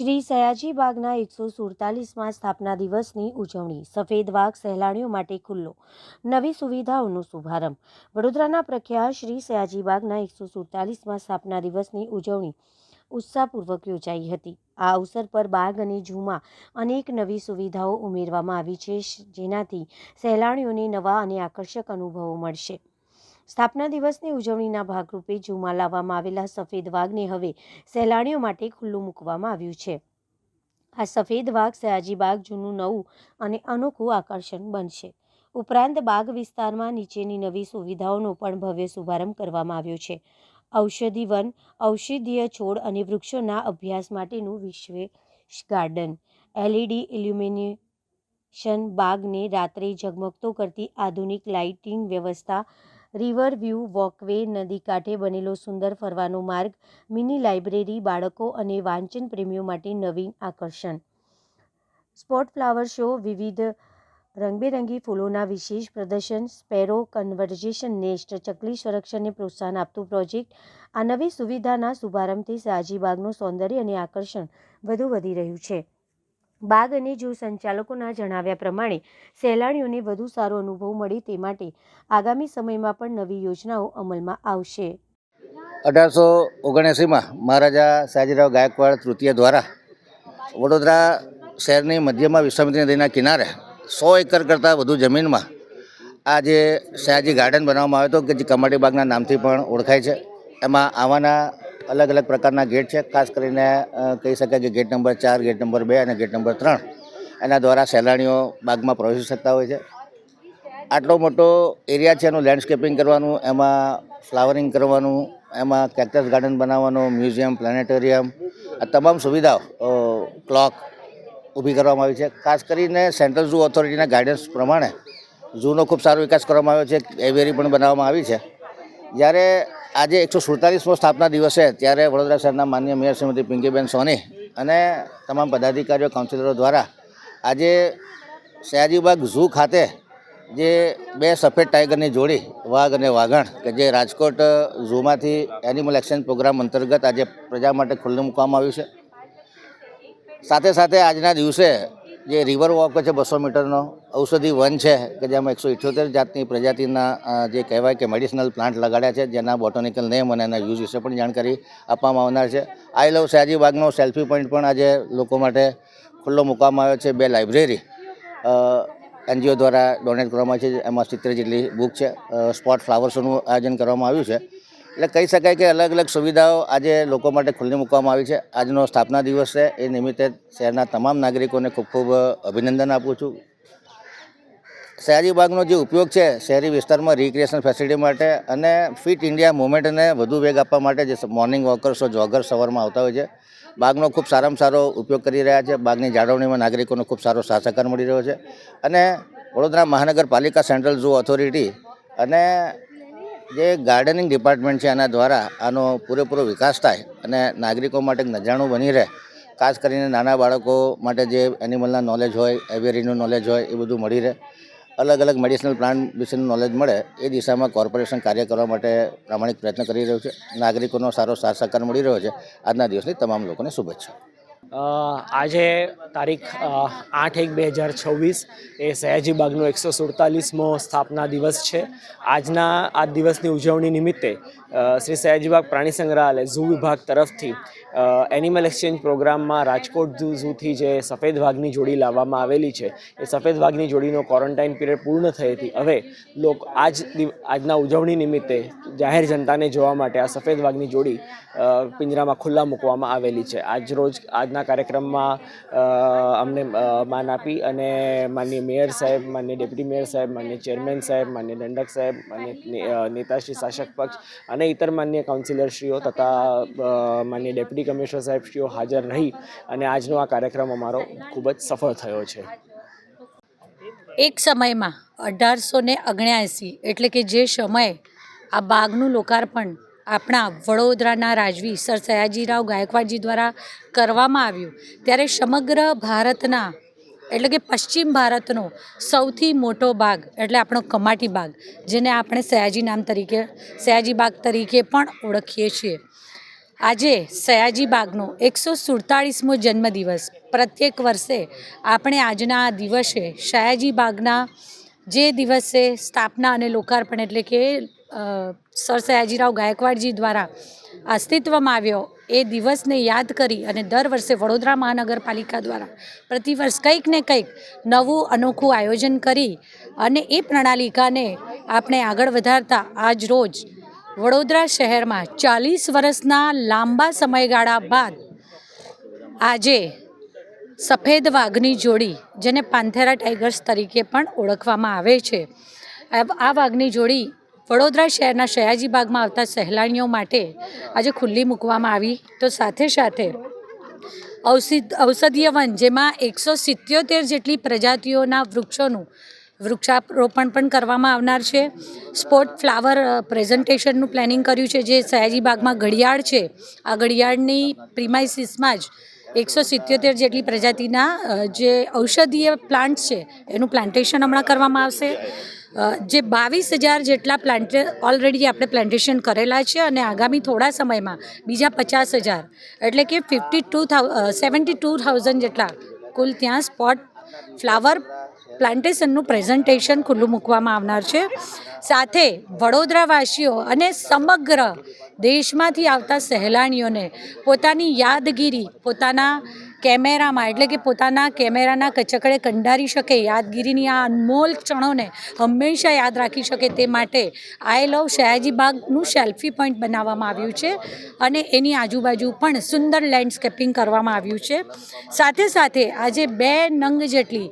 શ્રી સયાજી બાગના એકસો સુડતાલીસમાં સ્થાપના દિવસની ઉજવણી. સફેદ વાઘ સહેલાણીઓ માટે ખુલ્લો. નવી સુવિધાઓનો શુભારંભ. વડોદરાના પ્રખ્યાત શ્રી સયાજી બાગના એકસો સુડતાલીસમાં સ્થાપના દિવસની ઉજવણી ઉત્સાહપૂર્વક યોજાઈ હતી. આ અવસર પર બાગ અને ઝૂમાં અનેક નવી સુવિધાઓ ઉમેરવામાં આવી છે, જેનાથી સહેલાણીઓને નવા અને આકર્ષક અનુભવો મળશે. સ્થાપના દિવસની ઉજવણીના ભાગરૂપે જૂમાં લાવવામાં આવેલા સફેદ વાઘને હવે સહેલાણીઓ માટે ખુલ્લું મૂકવામાં આવ્યું છે. આ સફેદ વાઘ સયાજી બાગ જૂનું નવું અને અનોખું આકર્ષણ બનશે. ઉપરાંત બાગ વિસ્તારમાં નીચેની નવી સુવિધાઓનો પણ ભવ્ય શુભારંભ કરવામાં આવ્યો છે. ઔષધિ વન, ઔષધીય છોડ અને વૃક્ષોના અભ્યાસ માટેનું વિશેષ ગાર્ડન. એલઈડી ઇલ્યુમિનેશન બાગને રાત્રે ઝગમગતો કરતી આધુનિક લાઇટિંગ વ્યવસ્થા રિવર વ્યૂ વોકવે નદી કાંઠે બનેલો સુંદર ફરવાનો માર્ગ, મિની લાઇબ્રેરી, બાળકો અને વાંચન પ્રેમીઓ માટે નવીન આકર્ષણ. સ્પોટ ફ્લાવર શો વિવિધ રંગબેરંગી ફૂલોના વિશેષ પ્રદર્શન, સ્પેરો કન્વર્જેશન નેસ્ટ, ચકલી સંરક્ષણને પ્રોત્સાહન આપતું પ્રોજેક્ટ, આ નવી સુવિધાના શુભારંભથી શાહજીબાગનું સૌંદર્ય અને આકર્ષણ વધુ વધી રહ્યું છે. બાગ અને જૂ સંચાલકોના જણાવ્યા પ્રમાણે સહેલાણીઓને વધુ સારો અનુભવ મળે તે માટે આગામી સમયમાં પણ નવી યોજનાઓ અમલમાં આવશે. અઢારસો ઓગણએંસીમાં મહારાજા સાજીરાવ ગાયકવાડ તૃતીય દ્વારા વડોદરા શહેરની મધ્યમાં વિશ્વામિત્રી નદીના કિનારે સો એકર કરતાં વધુ જમીનમાં આ જે સયાજી ગાર્ડન બનાવવામાં આવ્યો હતો કે જે કમાટી બાગના નામથી પણ ઓળખાય છે. એમાં આવાના અલગ અલગ પ્રકારના ગેટ છે. ખાસ કરીને કહી શકાય કે ગેટ નંબર ચાર, ગેટ નંબર બે અને ગેટ નંબર ત્રણ. એના દ્વારા સહેલાણીઓ બાગમાં પ્રવેશી શકતા હોય છે. આટલો મોટો એરિયા છે એનું લેન્ડસ્કેપિંગ કરવાનું, એમાં ફ્લાવરિંગ કરવાનું, એમાં કેક્ટસ ગાર્ડન બનાવવાનું મ્યુઝિયમ પ્લાનેટોરિયમ આ તમામ સુવિધાઓ ક્લોક ઊભી કરવામાં આવી છે. ખાસ કરીને સેન્ટ્રલ ઝૂ ઓથોરિટીના ગાઈડન્સ પ્રમાણે ઝૂનો ખૂબ સારો વિકાસ કરવામાં આવ્યો છે. એવેરી પણ બનાવવામાં આવી છે. જ્યારે આજે એકસો સુડતાલીસમો સ્થાપના દિવસે ત્યારે વડોદરા શહેરના માન્ય મેયર શ્રીમતી પિંકીબેન સોની અને તમામ પદાધિકારીઓ કાઉન્સિલરો દ્વારા આજે સયાજીબાગ ઝૂ ખાતે જે બે સફેદ ટાઈગરની જોડી, વાઘ અને વાઘણ, કે જે રાજકોટ ઝૂમાંથી એનિમલ એક્સચેન્જ પ્રોગ્રામ અંતર્ગત આજે પ્રજા માટે ખુલ્લું મૂકવામાં આવ્યું છે. સાથે સાથે આજના દિવસે જે રિવર વોક છે બસો મીટરનો, ઔષધિ વન છે, કે જેમાં એકસો ઇઠ્યોતેર જાતની પ્રજાતિના જે કહેવાય કે મેડિસિનલ પ્લાન્ટ લગાડ્યા છે, જેના બોટોનિકલ નેમ અને એના યુઝ વિશે પણ જાણકારી આપવામાં આવનાર છે. આઈ લવ શાહજીબાગનો સેલ્ફી પોઈન્ટ પણ આજે લોકો માટે ખુલ્લો મૂકવામાં આવ્યો છે. બે લાઇબ્રેરી એનજીઓ દ્વારા ડોનેટ કરવામાં આવી છે. એમાં સિત્તેર જેટલી બુક છે. સ્પોટ ફ્લાવર્સોનું આયોજન કરવામાં આવ્યું છે. એટલે કહી શકાય કે અલગ અલગ સુવિધાઓ આજે લોકો માટે ખુલ્લી મૂકવામાં આવી છે. આજનો સ્થાપના દિવસ છે. એ નિમિત્તે શહેરના તમામ નાગરિકોને ખૂબ ખૂબ અભિનંદન આપું છું. શહેરી બાગનો જે ઉપયોગ છે, શહેરી વિસ્તારમાં રિક્રિએશન ફેસિલિટી માટે અને ફિટ ઇન્ડિયા મુવમેન્ટને વધુ વેગ આપવા માટે જે મોર્નિંગ વોકર્સો જોગર સવારમાં આવતા હોય છે બાગનો ખૂબ સારામાં સારો ઉપયોગ કરી રહ્યા છે. બાગની જાળવણીમાં નાગરિકોનો ખૂબ સારો સાથ સહકાર મળી રહ્યો છે. અને વડોદરા મહાનગરપાલિકા સેન્ટ્રલ ઝૂ ઓથોરિટી અને જે ગાર્ડનિંગ ડિપાર્ટમેન્ટ છે એના દ્વારા આનો પૂરેપૂરો વિકાસ થાય અને નાગરિકો માટે નજાણું બની રહે, ખાસ કરીને નાના બાળકો માટે જે એનિમલના નોલેજ હોય એવેરીનું નોલેજ હોય, એ બધું મળી રહે. અલગ અલગ મેડિસિનલ પ્લાન્ટ વિશેનું નોલેજ મળે, એ દિશામાં કોર્પોરેશન કાર્ય કરવા માટે પ્રામાણિક પ્રયત્ન કરી રહ્યું છે. નાગરિકોનો સારો સાથ સહકાર મળી રહ્યો છે. આજના દિવસની તમામ લોકોને શુભેચ્છા આજે તારીખ આઠ એક બે હજાર છવ્વીસ એ સયાજી બાગનો એકસો સુડતાલીસમો સ્થાપના દિવસ છે. આજના આ દિવસની ઉજવણી નિમિત્તે શ્રી સયાજીબાગ પ્રાણી સંગ્રહાલય ઝૂ વિભાગ તરફથી એનિમલ એક્સચેન્જ પ્રોગ્રામમાં રાજકોટ ઝૂ, ઝૂથી જે સફેદ વાઘની જોડી લાવવામાં આવેલી છે, એ સફેદ વાઘની જોડીનો ક્વોરન્ટાઇન પીરિયડ પૂર્ણ થઈ હતી. હવે લોકો, આજ આજના ઉજવણી નિમિત્તે જાહેર જનતાને જોવા માટે આ સફેદ વાઘની જોડી પિંજરામાં ખુલ્લા મૂકવામાં આવેલી છે. આજ રોજ આજના કાર્યક્રમમાં અમને માન આપી અને માનનીય મેયર સાહેબ માન્ય ડેપ્યુટી મેયર સાહેબ માન્ય ચેરમેન સાહેબ માન્ય દંડક સાહેબ માન્ય નેતાશ્રી, શાસક પક્ષ અને ઇતર માન્ય કાઉન્સિલરશ્રીઓ તથા માન્ય ડેપ્યુટી કમિશનર સાહેબશ્રીઓ હાજર રહી અને આજનો આ કાર્યક્રમ અમારો ખૂબ જ સફળ થયો છે. એક સમયમાં અઢારસો ને એટલે કે જે સમયે આ બાગનું લોકાર્પણ આપણા વડોદરાના રાજવી સર સયાજીરાવ ગાયકવાડજી દ્વારા કરવામાં આવ્યું. ત્યારે સમગ્ર ભારતના, એટલે કે પશ્ચિમ ભારતનો સૌથી મોટો ભાગ એટલે આપણો કમાટી બાગ, જેને આપણે સયાજી નામ તરીકે, સયાજી બાગ તરીકે પણ ઓળખીએ છીએ. આજે સયાજી બાગનો એકસો સુડતાળીસમો જન્મદિવસ. પ્રત્યેક વર્ષે આપણે આજના આ દિવસે સયાજી બાગના જે દિવસે સ્થાપના અને લોકાર્પણ, એટલે કે સર સયાજીરાવ ગાયકવાડજી દ્વારા અસ્તિત્વમાં આવ્યો એ દિવસને યાદ કરી અને દર વર્ષે વડોદરા મહાનગરપાલિકા દ્વારા પ્રતિવર્ષ કંઈક ને કંઈક નવું અનોખું આયોજન કરી અને એ પ્રણાલિકાને આપણે આગળ વધારતા આજ રોજ વડોદરા શહેરમાં ચાલીસ વર્ષના લાંબા સમયગાળા બાદ આજે સફેદ વાઘની જોડી, જેને પાંથેરા ટાઈગર્સ તરીકે પણ ઓળખવામાં આવે છે, આ વાઘની જોડી વડોદરા શહેરના સયાજી બાગમાં આવતા સહેલાણીઓ માટે આજે ખુલ્લી મૂકવામાં આવી. તો સાથે સાથે ઔષધીય વન, જેમાં એકસો સિત્યોતેર જેટલી પ્રજાતિઓના વૃક્ષોનું વૃક્ષારોપણ પણ કરવામાં આવનાર છે. સ્પોટ ફ્લાવર પ્રેઝન્ટેશનનું પ્લાનિંગ કર્યું છે, જે સયાજી બાગમાં ઘડિયાળ છે. આ ઘડિયાળની પ્રિમાઇસીસમાં જ એકસો સિત્યોતેર જેટલી પ્રજાતિના જે ઔષધીય પ્લાન્ટ છે, એનું પ્લાન્ટેશન હમણાં કરવામાં આવશે. જે બાવીસ હજાર જેટલા પ્લાન્ટ ઓલરેડી આપણે પ્લાન્ટેશન કરેલા છે અને આગામી થોડા સમયમાં બીજા પચાસ હજાર. એટલે કે fifty two thou seventy two thousand જેટલા કુલ ત્યાં સ્પોટ ફ્લાવર પ્લાન્ટેશનનું પ્રેઝન્ટેશન ખુલ્લું મૂકવામાં આવનાર છે. સાથે વડોદરાવાસીઓ અને સમગ્ર દેશમાંથી આવતા સહેલાણીઓને પોતાની યાદગીરી, પોતાના કેમેરામાં, એટલે કે પોતાના કેમેરાના કચકડે કંડારી શકે, યાદગીરીની આ અનમોલ ક્ષણોને હંમેશા યાદ રાખી શકે તે માટે આઈ લવ સયાજી બાગનું સેલ્ફી પોઈન્ટ બનાવવામાં આવ્યું છે અને એની આજુબાજુ પણ સુંદર લેન્ડસ્કેપિંગ કરવામાં આવ્યું છે. સાથે સાથે આજે બે નંગ જેટલી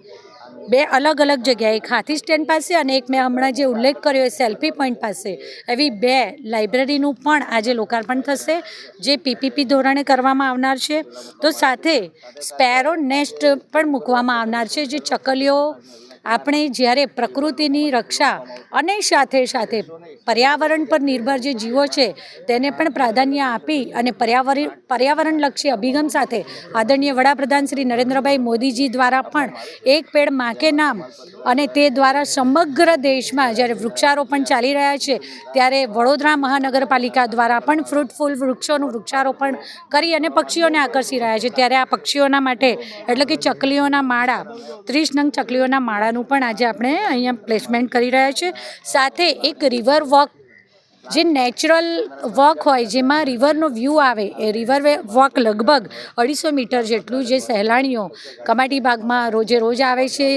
બે અલગ અલગ જગ્યાએ, એક હાથી સ્ટેન્ડ પાસે અને એક મેં હમણાં જે ઉલ્લેખ કર્યો એ સેલ્ફી પોઈન્ટ પાસે. એવી બે લાઇબ્રેરીનું પણ આજે લોકાર્પણ થશે, જે પીપીપી ધોરણે કરવામાં આવનાર છે. તો સાથે સ્પેરો નેસ્ટ પણ મૂકવામાં આવનાર છે, જે ચકલીઓ આપણે જ્યારે પ્રકૃતિની રક્ષા અને સાથે સાથે પર્યાવરણ પર નિર્ભર જે જીવો છે, તેને પણ પ્રાધાન્ય આપી અને પર્યાવરણ પર્યાવરણલક્ષી અભિગમ સાથે આદરણીય વડાપ્રધાન શ્રી નરેન્દ્રભાઈ મોદીજી દ્વારા પણ એક પેડ માકે નામ અને તે દ્વારા સમગ્ર દેશમાં જ્યારે વૃક્ષારોપણ ચાલી રહ્યા છે, ત્યારે વડોદરા મહાનગરપાલિકા દ્વારા પણ ફ્રૂટફુલ વૃક્ષોનું વૃક્ષારોપણ કરી અને પક્ષીઓને આકર્ષી રહ્યા છે. ત્યારે આ પક્ષીઓના માટે એટલે કે ચકલીઓના માળા, ત્રીસ નંગ ચકલીઓના માળાનું પણ આજે આપણે અહીંયા પ્લેસમેન્ટ કરી રહ્યા છે. સાથે એક રિવર વોક જે નેચરલ વોક હોય, જેમાં રિવરનો વ્યૂ આવે, એ રિવર વોક લગભગ અઢીસો મીટર જેટલું જે સહેલાણીઓ કમાટી બાગમાં રોજે રોજ આવે છે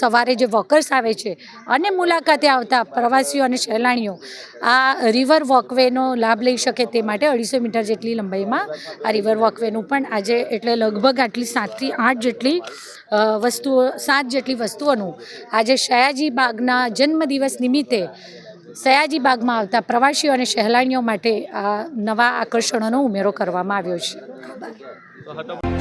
સવારે જે વોકર્સ આવે છે, અને મુલાકાતે આવતા પ્રવાસીઓ અને સહેલાણીઓ, આ રિવર વોકવેનો લાભ લઈ શકે તે માટે અઢીસો મીટર જેટલી લંબાઈમાં આ રિવર વોકવેનું પણ આજે એટલે લગભગ આટલી સાતથી આઠ જેટલી વસ્તુઓ, સાત જેટલી વસ્તુઓનું આજે સયાજી બાગના જન્મદિવસ નિમિત્તે સયાજી બાગમાં આવતા પ્રવાસીઓ અને સહેલાણીઓ માટે આ નવા આકર્ષણોનો ઉમેરો કરવામાં આવ્યો છે.